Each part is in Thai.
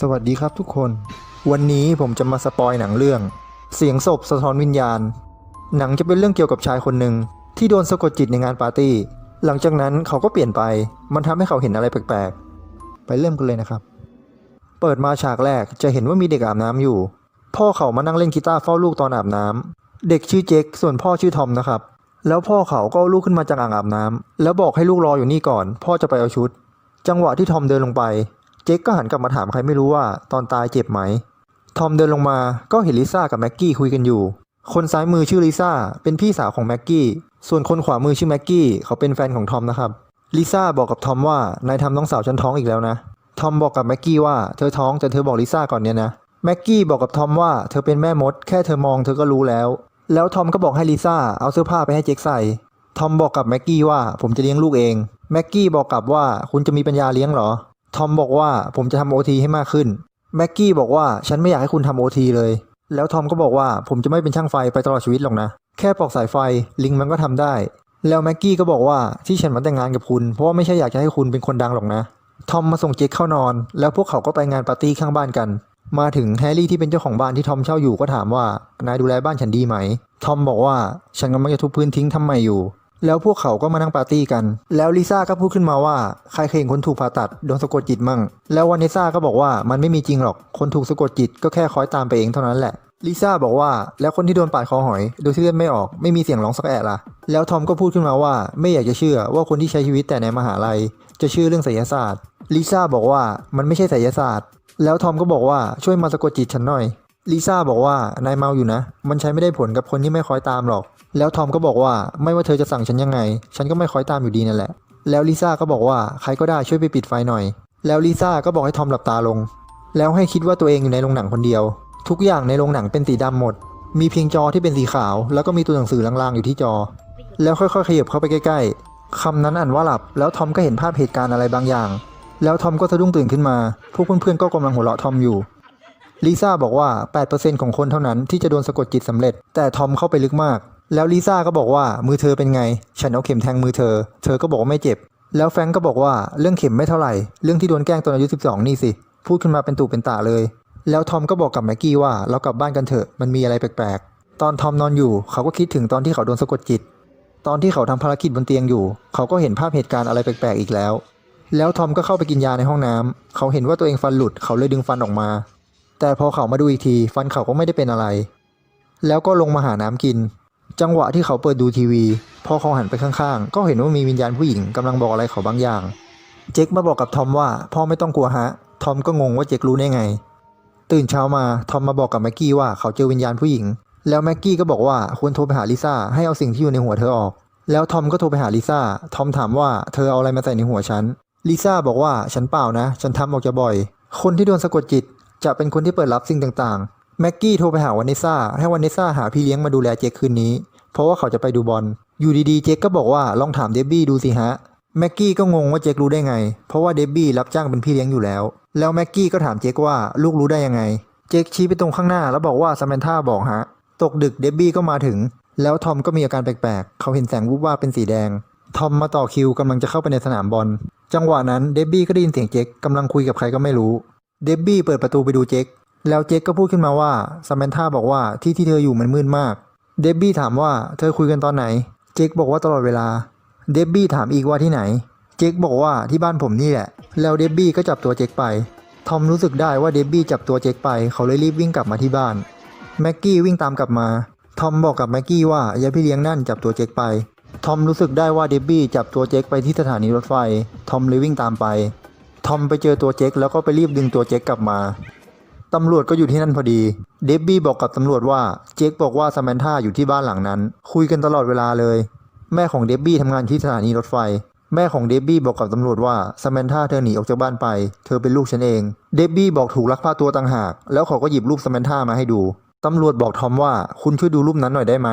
สวัสดีครับทุกคน วันนี้ผมจะมาสปอยหนังเรื่อง เสียงศพสะท้อนวิญญาณ หนังจะเป็นเรื่องเกี่ยวกับชายคนหนึ่งที่โดนสะกดจิตในงานปาร์ตี้ หลังจากนั้นเขาก็เปลี่ยนไป มันทำให้เขาเห็นอะไรแปลกๆ ไปเริ่มกันเลยนะครับ เปิดมาฉากแรกจะเห็นว่ามีเด็กอาบน้ำอยู่ พ่อเขามานั่งเล่นกีตาร์เฝ้าลูกตอนอาบน้ำเด็กชื่อเจคส่วนพ่อชื่อทอมนะครับ แล้วพ่อเขาก็ลูกขึ้นมาจากอ่างอาบน้ำแล้วบอกให้ลูกรออยู่นี่ก่อน พ่อจะไปเอาชุด จังหวะที่ทอมเดินลงไป เจคก็หันกลับมาถามใครไม่รู้ว่าตอนตายเจ็บไหม ทอมเดินลงมาก็เห็นลิซ่ากับแม็กกี้คุยกันอยู่ คนซ้ายมือชื่อลิซ่าเป็นพี่สาวของแม็กกี้ ส่วนคนขวามือชื่อแม็กกี้เขาเป็นแฟนของทอมนะครับ ลิซ่าบอกกับทอมว่านายทำน้องสาวฉันท้องอีกแล้วนะ ทอมบอกกับแม็กกี้ว่าเธอท้องแต่เธอบอกลิซ่าก่อนเนี่ยนะ แม็กกี้บอกกับทอมว่าเธอเป็นแม่มด แค่เธอมองเธอก็รู้แล้ว แล้วทอมก็บอกให้ลิซ่าเอาเสื้อผ้าไปให้เจคใส่ ทอมบอกกับแม็กกี้ว่าผมจะเลี้ยงลูกเอง แม็กกี้บอกกลับว่าคุณจะมีปัญญาเลี้ยงเหรอ ทอมบอกว่าผมจะทำโอทีให้มากขึ้น แม็กกี้บอกว่าฉันไม่อยากให้คุณทำโอทีเลย แล้วทอมก็บอกว่าผมจะไม่เป็นช่างไฟไปตลอดชีวิตหรอกนะ แค่ปอกสายไฟลิงมันก็ทำได้ แล้วแม็กกี้ก็บอกว่าที่ฉันมาแต่งงานกับคุณเพราะว่าไม่ใช่อยากจะให้คุณเป็นคนดังหรอกนะ ทอมมาส่งเจคเข้านอน แล้วพวกเขาก็ไปงานปาร์ตี้ข้างบ้านกัน มาถึงแฮร์รี่ที่เป็นเจ้าของบ้านที่ทอมเช่าอยู่ก็ถามว่านายดูแลบ้านฉันดีไหม ทอมบอกว่าฉันกำลังจะทุบพื้นทิ้งทำไมอยู่ แล้วพวกเขาก็มานั่งปาร์ตี้กัน แล้วลิซ่าก็พูดขึ้นมาว่า ใครเคยเห็นคนถูกผ่าตัดโดนสะกดจิตมั่ง แล้ววานเนซ่าก็บอกว่ามันไม่มีจริงหรอก คนถูกสะกดจิตก็แค่คอยตามไปเองเท่านั้นแหละลิซ่าบอกว่าแล้วคนที่โดนปาดคอหอยโดยที่เลือดไม่ออกไม่มีเสียงร้องสักแอะล่ะ แล้วทอมก็พูดขึ้นมาว่า ไม่อยากจะเชื่อว่าคนที่ใช้ชีวิตแต่ในมหาลัย จะเชื่อเรื่องไสยศาสตร์ลิซ่าบอกว่ามันไม่ใช่ไสยศาสตร์ แล้วทอมก็บอกว่าช่วยมาสะกดจิตฉันหน่อย ลิซ่าบอกว่านายเมาอยู่นะ มันใช้ไม่ได้ผลกับคนที่ไม่คอยตามหรอก แล้วทอมก็บอกว่าไม่ว่าเธอจะสั่งฉันยังไง ฉันก็ไม่คอยตามอยู่ดีนั่นแหละ แล้วลิซ่าก็บอกว่าใครก็ได้ช่วยไปปิดไฟหน่อย แล้วลิซ่าก็บอกให้ทอมหลับตาลง แล้วให้คิดว่าตัวเองอยู่ในโรงหนังคนเดียว ทุกอย่างในโรงหนังเป็นสีดำหมด มีเพียงจอที่เป็นสีขาว แล้วก็มีตัวหนังสือลางๆอยู่ที่จอ แล้วค่อยๆขยับเข้าไปใกล้ๆคำนั้นอ่านว่าหลับ แล้วทอมก็เห็นภาพเหตุการณ์อะไรบางอย่าง แล้วทอมก็สะดุ้งตื่นขึ้นมา พวกเพื่อนๆก็กำลังหัวเราะทอมอยู่ ลิซ่าบอกว่า 8%ของคนเท่านั้นที่จะโดนสะกดจิตสำเร็จ แต่ทอมเข้าไปลึกมาก แล้วลิซ่าก็บอกว่ามือเธอเป็นไง ฉันเอาเข็มแทงมือเธอ เธอก็บอกว่าไม่เจ็บ แล้วแฟรงก์ก็บอกว่าเรื่องเข็มไม่เท่าไหร่ เรื่องที่โดนแกล้งตอนอายุ 12 นี่สิ พูดขึ้นมาเป็นตู่เป็นตาเลย แล้วทอมก็บอกกับแม็กกี้ว่าเรากลับบ้านกันเถอะ มันมีอะไรแปลกๆ ตอนทอมนอนอยู่เขาก็คิดถึงตอนที่เขาโดนสะกดจิต ตอนที่เขาทำภารกิจบนเตียงอยู่ เขาก็เห็นภาพเหตุการณ์อะไรแปลกๆอีกแล้ว แล้วทอมก็เข้าไปกินยาในห้องน้ำเขาเห็นว่าตัวเองฟันหลุด เขาเลยดึงฟันออกมา แต่พอเขามาดูอีกทีฟันเขาก็ไม่ได้เป็นอะไร แล้วก็ลงมาหาน้ำกิน จังหวะที่เขาเปิดดูทีวี พอเขาหันไปข้างๆ ก็เห็นว่ามีวิญญาณผู้หญิงกำลังบอกอะไรเขาบางอย่าง เจคมาบอกกับทอมว่าพ่อไม่ต้องกลัวฮะ ทอมก็งงว่าเจครู้ได้ไง ตื่นเช้ามาทอมมาบอกกับแม็กกี้ว่าเขาเจอวิญญาณผู้หญิง แล้วแม็กกี้ก็บอกว่าควรโทรไปหาลิซ่าให้เอาสิ่งที่อยู่ในหัวเธอออก แล้วทอมก็โทรไปหาลิซ่า ทอมถามว่าเธอเอาอะไรมาใส่ในหัวฉัน ลิซ่าบอกว่าฉันเปล่านะ ฉันทำออกจะบ่อย คนที่โดนสะกดจิต จะเป็นคนที่เปิดรับสิ่งต่างๆ แม็กกี้โทรไปหาวานเนซ่าให้วานเนซ่าหาพี่เลี้ยงมาดูแลเจคคืนนี้ เพราะว่าเขาจะไปดูบอล อยู่ดีๆ เจคก็บอกว่าลองถามเดบบี้ดูสิฮะ แม็กกี้ก็งงว่าเจครู้ได้ไง เพราะว่าเดบบี้รับจ้างเป็นพี่เลี้ยงอยู่แล้ว แล้วแม็กกี้ก็ถามเจคว่าลูกรู้ได้ยังไง เจคชี้ไปตรงข้างหน้าแล้วบอกว่าซามนธาบอกฮะ ตกดึกเดบบี้ก็มาถึง แล้วทอมก็มีอาการแปลกๆ เขาเห็นแสงวูบว่าบเป็นสีแดง ทอมมาต่อคิวกำลังจะเข้าไปในสนามบอล จังหวะนั้นเดบบี้ก็ได้ยินเสียงเจคกำลังคุยกับใครก็ไม่รู้ เดบบี้เปิดประตูไปดูเจคแล้วเจคก็พูดขึ้นมาว่าซามนธาบอกว่าที่ที่เธออยู่มันมืดมาก เดบบี้ถามว่าเธอคุยกันตอนไหน เจคบอกว่าตลอดเวลา เดบบี้ถามอีกว่าที่ไหน เจคบอกว่าที่บ้านผมนี่แหละ แล้วเดบบี้ก็จับตัวเจคไป ทอมรู้สึกได้ว่าเดบบี้จับตัวเจคไป เขาเลยรีบวิ่งกลับมาที่บ้าน แม็กกี้วิ่งตามกลับมา ทอมบอกกับแม็กกี้ว่าอย่าพี่เลี้ยงนั่นจับตัวเจคไป ทอมรู้สึกได้ว่าเดบบี้จับตัวเจคไปที่สถานีรถไฟ ทอมเลยวิ่งตามไป ทอมไปเจอตัวเจคแล้วก็ไปรีบดึงตัวเจคกลับมา ตำรวจก็อยู่ที่นั่นพอดี เดบบี้บอกกับตำรวจว่าเจคบอกว่าซามนธาอยู่ที่บ้านหลังนั้น คุยกันตลอดเวลาเลย แม่ของเดบบี้ทำงานที่สถานีรถไฟ แม่ของเดบบี้บอกกับตำรวจว่าซามนธาเธอหนีออกจากบ้านไป เธอเป็นลูกฉันเอง เดบบี้บอกถูกลักพาตัวต่างหาก แล้วเขาก็หยิบรูปซามนธามาให้ดู ตำรวจบอกทอมว่าคุณช่วยดูรูปนั้นหน่อยได้ไหม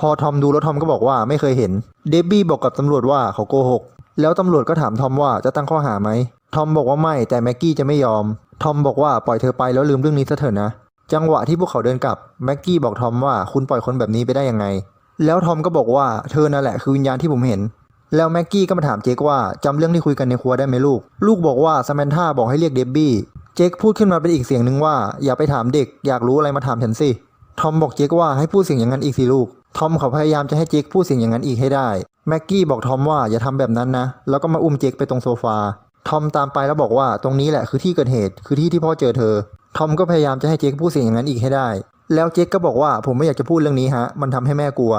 พอทอมดูแล้วทอมก็บอกว่าไม่เคยเห็น เดบบี้บอกกับตำรวจว่าเขาโกหก แล้วตำรวจก็ถามทอมว่าจะตั้งข้อหาไหมทอมบอกว่าไม่แต่แม็กกี้จะไม่ยอม ทอมบอกว่าปล่อยเธอไปแล้วลืมเรื่องนี้ซะเถอะนะ จังหวะที่พวกเขาเดินกลับแม็กกี้บอกทอมว่าคุณปล่อยคนแบบนี้ไปได้ยังไง แล้วทอมก็บอกว่าเธอนั่นแหละคือวิญญาณที่ผมเห็น แล้วแม็กกี้ก็มาถามเจคว่าจำเรื่องที่คุยกันในครัวได้ไหมลูก ลูกบอกว่าซามนธาบอกให้เรียกเดบบี้ เจคพูดขึ้นมาเป็นอีกเสียงหนึ่งว่าอย่าไปถามเด็ก อยากรู้อะไรมาถามฉันสิ ทอมบอกเจคว่าให้พูดเสียงอย่างนั้นอีกสิลูก ทอมเขาพยายามจะให้เจคพูดสียงอย่างนั้นอีกให้ได้ แม็กกี้บอกทอมว่าอย่าทำแบบนั้นนะ แล้วก็มาอุ้มเจคไปตรงโซฟา ทอมตามไปแล้วบอกว่าตรงนี้แหละคือที่เกิดเหตุ คือที่ที่พ่อเจอเธอ ทอมก็พยายามจะให้เจคพูดสียงอย่างนั้นอีกให้ได้ แล้วเจคก็บอกว่าผมไม่อยากจะพูดเรื่องนี้ฮะ มันทำให้แม่กลัว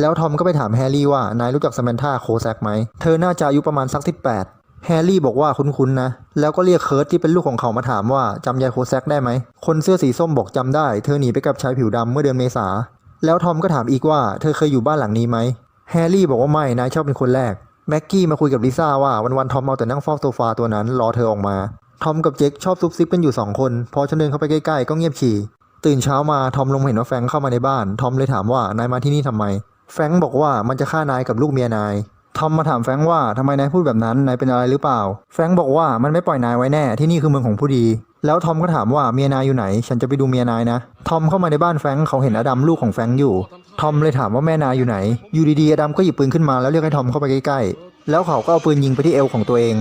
แล้วทอมก็ไปถามแฮร์รี่ว่านายรู้จักสมนธาโคแซกไหม เธอน่าจะอายุประมาณสัก18แฮร์รี่บอกว่าคุ้นๆนะ แล้วก็เรียกเคิร์ตที่เป็นลูกของเขามาถามว่าจำยายโคแซกได้ไหม คนเสื้อสีส้มบอกจำได้ เธอหนีไปกับชายผิวดำเมื่อเดือนเมษา แล้วทอมก็ถามอีกว่าเธอเคยอยู่บ้านหลังนี้ไหมแฮร์รี่บอกว่าไม่นายชอบเป็นคนแรกแม็กกี้มาคุยกับลิซ่าว่าวันๆทอมเอาแต่นั่งเฝ้าโซฟาตัวนั้นรอเธอออกมาทอมกับเจคชอบซุบซิบกันอยู่สองคน พอฉันเดินเข้าไปใกล้ๆก็เงียบฉี่ตื่นเช้ามาทอมลงเห็นว่าแฟงเข้ามาในบ้าน ทอมเลยถามว่านายมาที่นี่ทำไม แฟงบอกว่ามันจะฆ่านายกับลูกเมียนาย ทอมมาถามแฟรงค์ว่าทำไมนายพูดแบบนั้นนายเป็นอะไรหรือเปล่า แฟรงค์บอกว่ามันไม่ปล่อยนายไว้แน่ที่นี่คือเมืองของผู้ดี แล้วทอมก็ถามว่าเมียนายอยู่ไหน ฉันจะไปดูเมียนายนะ ทอมเข้ามาในบ้านแฟรงค์เขาเห็นอดัมลูกของแฟรงค์อยู่ ทอมเลยถามว่าแม่นายอยู่ไหน อยู่ดีๆอดัมก็หยิบปืนขึ้นมาแล้วเรียกให้ทอมเข้าไปใกล้ๆ แล้วเขาก็เอาปืนยิงไปที่เอวของตัวเอง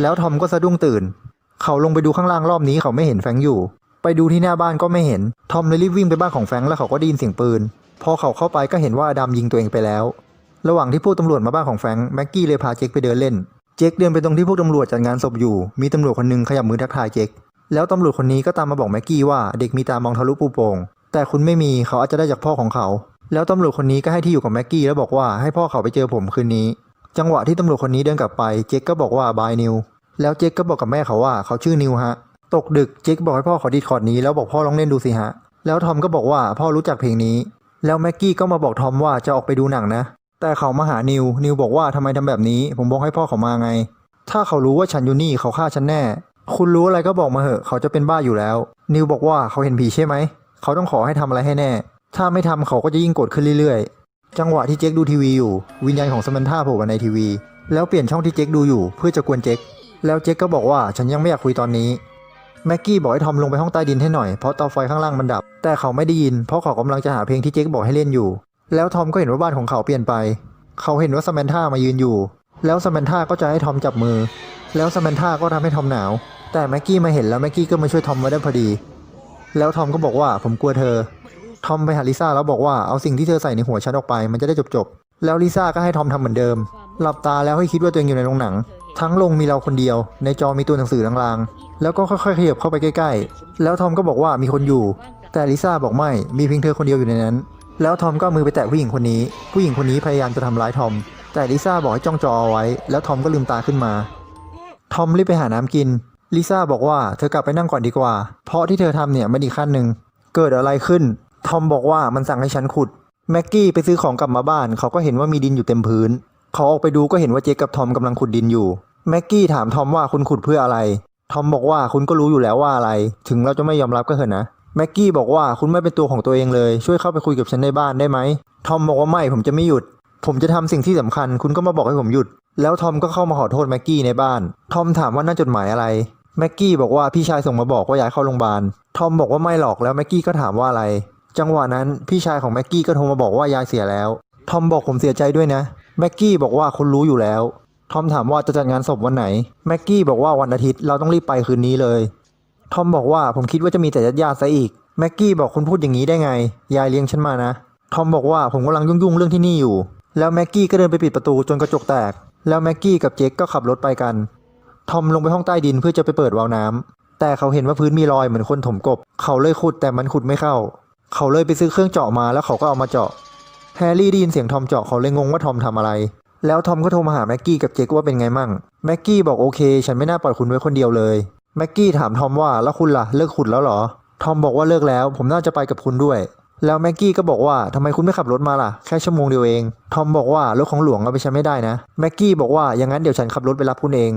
แล้วทอมก็สะดุ้งตื่น เขาลงไปดูข้างล่างรอบนี้เขาไม่เห็นแฟรงค์อยู่ ไปดูที่หน้าบ้านก็ไม่เห็น ทอมเลยรีบวิ่งไปบ้านของแฟรงค์แล้วเขาก็ได้ยินเสียงปืน พอเขาเข้าไปก็เห็นว่าอดัมยิงตัวเองไปแล้ว ระหว่างที่พวกตำรวจมาบ้านของแฟรงค์แม็กกี้เลยพาเจคไปเดินเล่น เจคเดินไปตรงที่พวกตำรวจจัดงานศพอยู่ มีตำรวจคนหนึงขยับมือทักทายเจคแล้วตำรวจคนนี้ก็ตามมาบอกแม็กกี้ว่าเด็กมีตามองทะลุปูโป่งแต่คุณไม่มีเขาอาจจะได้จากพ่อของเขา แล้วตำรวจคนนี้ก็ให้ที่อยู่กับแม็กกี้แล้วบอกว่าให้พ่อเขาไปเจอผมคืนนี้ จังหวะที่ตำรวจคนนี้เดินกลับไปเจคก็บอกว่าบายนิวแล้วเจคก็บอกกับแม่เขาว่าเขาชื่อนิวฮะ ตกดึกเจคบอกให้พ่อขอดีดคอร์ดนี้แล้วบอกพ่อลองเล่นดูสิฮะ แล้วทอมก็บอกว่าพ่อรู้จักเพลงนี้ แล้วแม็กกี้ก็มาบอกทอมว่าจะออกไปดูหนังนะ แต่เขามาหานิว นิวบอกว่าทำไมทำแบบนี้ ผมบอกให้พ่อเขามาไง ถ้าเขารู้ว่าฉันอยู่นี่เขาฆ่าฉันแน่ คุณรู้อะไรก็บอกมาเหอะ เขาจะเป็นบ้าอยู่แล้ว นิวบอกว่าเขาเห็นผีใช่ไหม เขาต้องขอให้ทำอะไรให้แน่ ถ้าไม่ทำเขาก็จะยิ่งโกรธขึ้นเรื่อยๆ จังหวะที่เจ๊กดูทีวีอยู่ วิญญาณของสมันธาโผล่มาในทีวี แล้วเปลี่ยนช่องที่เจ๊กดูอยู่ เพื่อจะกวนเจ๊ก แล้วเจ๊กก็บอกว่าฉันยังไม่อยากคุยตอนนี้ แม็กกี้บอกให้ทอมลงไปห้องใต้ดินให้หน่อย เพราะเตาไฟข้างล่างมันดับ แต่เขาไม่ได้ยิน เพราะเขากำลังจะหาเพลงที่เจ๊กบอกให้เล่นอยู่ แล้วทอมก็เห็นว่าบ้านของเขาเปลี่ยนไป เขาเห็นว่าสแมนธามายืนอยู่ แล้วสแมนธาก็จะให้ทอมจับมือ แล้วสแมนธาก็ทำให้ทอมหนาว แต่แม็กกี้มาเห็นแล้วแม็กกี้ก็มาช่วยทอมไว้ได้พอดี แล้วทอมก็บอกว่าผมกลัวเธอ ทอมไปหาลิซ่าแล้วบอกว่าเอาสิ่งที่เธอใส่ในหัวฉันออกไป มันจะได้จบๆแล้วลิซ่าก็ให้ทอมทำเหมือนเดิม หลับตาแล้วให้คิดว่าตัวเองอยู่ในโรงหนัง ทั้งโรงมีเราคนเดียว ในจอมีตัวหนังสือลางๆ แล้วก็ค่อยๆขยับเข้าไปใกล้ๆ แล้วทอมก็บอกว่ามีคนอยู่ แต่ลิซ่าบอกไม่ มีเพียงเธอคนเดียวอยู่ในนั้น แล้วทอมก็มือไปแตะผู้หญิงคนนี้ ผู้หญิงคนนี้พยายามจะทำร้ายทอม แต่ลิซ่าบอกให้จ้องจอเอาไว้ แล้วทอมก็ลืมตาขึ้นมา ทอมรีบไปหาน้ำกิน ลิซ่าบอกว่าเธอกลับไปนั่งก่อนดีกว่า เพราะที่เธอทำเนี่ยมันอีกขั้นหนึ่ง เกิดอะไรขึ้น ทอมบอกว่ามันสั่งให้ฉันขุด แม็กกี้ไปซื้อของกลับมาบ้าน เขาก็เห็นว่ามีดินอยู่เต็มพื้น เขาออกไปดูก็เห็นว่าเจคกับทอมกำลังขุดดินอยู่ แม็กกี้ถามทอมว่าคุณขุดเพื่ออะไร ทอมบอกว่าคุณก็รู้อยู่แล้วว่าอะไร ถึงเราจะไม่ยอมรับก็เถอะนะ แม็กกี้บอกว่าคุณไม่เป็นตัวของตัวเองเลย ช่วยเข้าไปคุยกับฉันในบ้านได้ไหมทอมบอกว่าไม่ผมจะไม่หยุด ผมจะทำสิ่งที่สำคัญ คุณก็มาบอกให้ผมหยุด แล้วทอมก็เข้ามาขอโทษแม็กกี้ในบ้าน ทอมถามว่านั่นจดหมายอะไร แม็กกี้บอกว่าพี่ชายส่งมาบอกว่าย้ายเข้าโรงพยาบาล ทอมบอกว่าไม่หรอกแล้วแม็กกี้ก็ถามว่าอะไร จังหวะนั้นพี่ชายของแม็กกี้ก็โทรมาบอกว่ายายเสียแล้ว ทอมบอกผมเสียใจด้วยนะ แม็กกี้บอกว่าคุณรู้อยู่แล้ว ทอมถามว่าจะจัดงานศพวันไหน แม็กกี้บอกว่าวันอาทิตย์เราต้องรีบไปคืนนี้เลย ทอมบอกว่าผมคิดว่าจะมีแต่ญาติญาติซะอีก แม็กกี้บอกคุณพูดอย่างนี้ได้ไง ยายเลี้ยงฉันมานะ ทอมบอกว่าผมกำลังยุ่งๆเรื่องที่นี่อยู่ แล้วแม็กกี้ก็เดินไปปิดประตูจนกระจกแตก แล้วแม็กกี้กับเจคก็ขับรถไปกัน ทอมลงไปห้องใต้ดินเพื่อจะไปเปิดวาล์วน้ำแต่เขาเห็นว่าพื้นมีรอยเหมือนคนถมกบ เขาเลยขุดแต่มันขุดไม่เข้า เขาเลยไปซื้อเครื่องเจาะมาแล้วเขาก็เอามาเจาะ แฮร์รี่ได้ยินเสียงทอมเจาะเขาเลยงงว่าทอมทำอะไร แล้วทอมก็โทรมาหาแม็กกี้กับเจคว่าเป็นไงมั่ง แม็กกี้บอกโอเค ฉันไม่น่าปล่อยคุณไว้คนเดียวเลย แม็กกี้ถามทอมว่าแล้วคุณล่ะเลิกขุดแล้วเหรอ ทอมบอกว่าเลิกแล้ว ผมน่าจะไปกับคุณด้วย แล้วแม็กกี้ก็บอกว่าทำไมคุณไม่ขับรถมาล่ะ แค่ชั่วโมงเดียวเอง ทอมบอกว่ารถของหลวงเอาไปใช้ไม่ได้นะ แม็กกี้บอกว่าอย่างนั้นเดี๋ยวฉันขับรถไปรับคุณเอง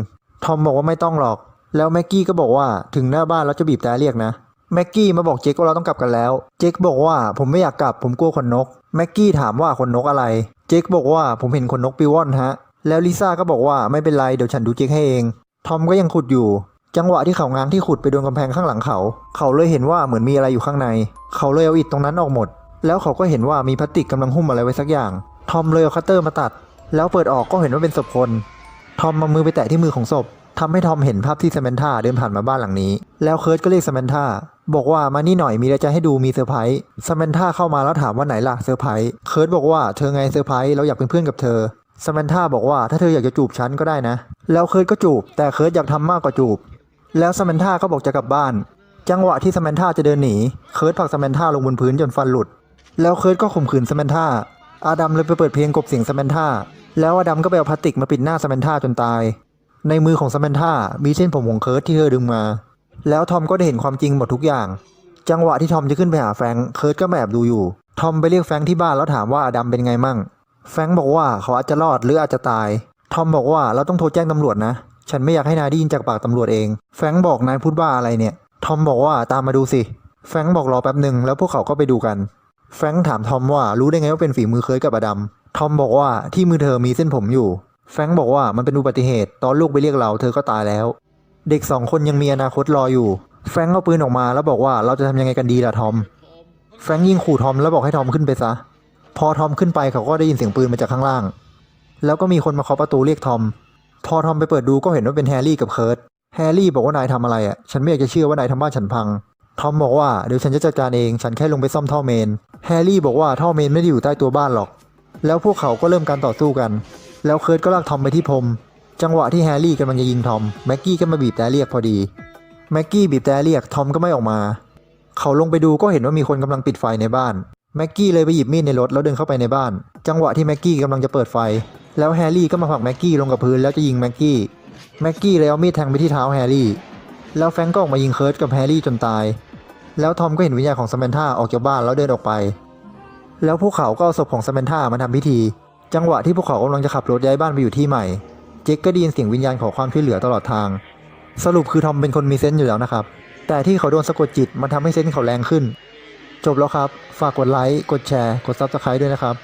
ทอมบอกว่าไม่ต้องหรอก แล้วแม็กกี้ก็บอกว่าถึงหน้าบ้านแล้วจะบีบแต่เรียกนะ แม็กกี้มาบอกเจคว่าเราต้องกลับกันแล้ว เจคบอกว่าผมไม่อยากกลับผมกลัวขนนก แม็กกี้ถามว่าขนนกอะไร เจคบอกว่าผมเห็นขนนกปิวว่อนฮะ แล้วลิซ่าก็บอกว่าไม่เป็นไรเดี๋ยวฉันดูเจคให้เอง ทอมก็ยังขุดอยู่ จังหวะที่เขาง้างที่ขุดไปโดนกำแพงข้างหลังเขา เขาเลยเห็นว่าเหมือนมีอะไรอยู่ข้างใน เขาเลยเอาอิฐตรงนั้นออกหมด แล้วเขาก็เห็นว่ามีพลาสติกกำลังหุ้มอะไรไว้สักอย่าง ทอมเลยเอาคัตเตอร์มาตัด แล้วเปิดออกก็เห็นว่าเป็นศพคน ทอมมามือไปแตะที่มือของศพทำให้ทอมเห็นภาพที่สแมนธาเดินผ่านมาบ้านหลังนี้ แล้วเคิร์ตก็เรียกสแมนธาบอกว่ามานี่หน่อยมีอะไรจะให้ดูมีเซอร์ไพรส์สแมนธาเข้ามาแล้วถามว่าไหนล่ะเซอร์ไพรส์เคิร์ตบอกว่าเธอไงเซอร์ไพรส์เราอยากเป็นเพื่อนกับเธอสมนธาบอกว่าถ้าเธออยากจะจูบฉันก็ได้นะ แล้วเคิร์ตก็จูบ แต่เคิร์ตอยากทำมากกว่าจูบ แล้วสแมนธาก็บอกจะกลับบ้าน จังหวะที่สแมนธาจะเดินหนี เคิร์ตผลักสแมนธาลงบนพื้นจนฟันหลุด แล้วเคิร์ตก็ข่มขืนสแมนธาอาดัมเลยไปเปิดเพลงกบเสียงสแมนธาแล้วอาดัมก็ไปเอาพลาสติกมาปิดหน้าสแมนธาจนตาย ในมือของสแมนธามีเส้นผมของเคิร์ตที่เธอดึงมา แล้วทอมก็ได้เห็นความจริงหมดทุกอย่าง จังหวะที่ทอมจะขึ้นไปหาแฟรงค์เคิร์ตก็มาแอบดูอยู่ ทอมไปเรียกแฟรงค์ที่บ้านแล้วถามว่าอาดัมเป็นไงมั่ง แฟรงค์บอกว่าเขาอาจจะรอดหรืออาจจะตาย ทอมบอกว่าเราต้องโทรแจ้งตำรวจนะ ฉันไม่อยากให้นายได้ยินจากปากตำรวจเอง แฟรงค์บอกนายพูดบ้าอะไรเนี่ย ทอมบอกว่าตามมาดูสิ แฟรงค์บอกรอแป๊บหนึ่งแล้วพวกเขาก็ไปดูกัน แฟรงค์ถามทอมว่ารู้ได้ไงว่าเป็นฝีมือเคิร์ตกับอดัม ทอมบอกว่าที่มือเธอมีเส้นผมอยู่ แฟรงค์บอกว่ามันเป็นอุบัติเหตุ ตอนลูกไปเรียกเราเธอก็ตายแล้ว เด็กสองคนยังมีอนาคตรออยู่ แฟรงค์เอาปืนออกมาแล้วบอกว่าเราจะทำยังไงกันดีล่ะทอม แฟรงค์ยิงขู่ทอมแล้วบอกให้ทอมขึ้นไปซะ พอทอมขึ้นไปเขาก็ได้ยินเสียงปืนมาจากข้างล่าง แล้วก็มีคนมาเคาะประตูเรียกทอม พอทอมไปเปิดดูก็เห็นว่าเป็นแฮร์รี่กับเคิร์ตแฮร์รี่บอกว่านายทำอะไรอะ ฉันไม่อยากจะเชื่อว่านายทำบ้านฉันพัง ทอมบอกว่าเดี๋ยวฉันจะจัดการเอง ฉันแค่ลงไปซ่อมท่อเมน แฮร์รี่บอกว่าท่อเมนไม่ได้อยู่ใต้ตัวบ้านหรอก แล้วพวกเขาก็เริ่มการต่อสู้กัน แล้วเคิร์ตก็ลากทอมไปที่พรม จังหวะที่แฮร์รี่กำลังจะยิงทอม แม็กกี้ก็มาบีบแต่เรียกพอดี แม็กกี้บีบแต่เรียก ทอมก็ไม่ออกมา เขาลงไปดูก็เห็นว่ามีคนกำลังปิดไฟในบ้าน แม็กกี้เลยไปหยิบมีดในรถแล้วเดินเข้าไปในบ้าน จังหวะที่แม็กกี้กำลังจะเปิดไฟ แล้วแฮร์รี่ก็มาผลักแม็กกี้ลงกับพื้นแล้วจะยิงแม็กกี้แม็กกี้เลยเอามีดแทงไปที่เท้าแฮร์รี่แล้วแฟรงก์ก็ออกมายิงเคิร์ตกับแฮร์รี่จนตาย แล้วทอมก็เห็นวิญญาณของสแมนธาออกจากบ้านแล้วเดินออกไป แล้วพวกเขาก็เอาศพของสแมนธามาทำพิธี จังหวะที่พวกเขากำลังจะขับรถย้ายบ้านไปอยู่ที่ใหม่ เจคก็ได้ยินเสียงวิญญาณขอความช่วยเหลือตลอดทาง สรุปคือทอมเป็นคนมีเซนส์อยู่แล้วนะครับ แต่ที่เขาโดนสะกดจิตมันทำให้เซนส์เขาแรงขึ้น จบแล้วครับ ฝากกดไลค์ กดแชร์ กดซับสไครต์ด้วยนะครับ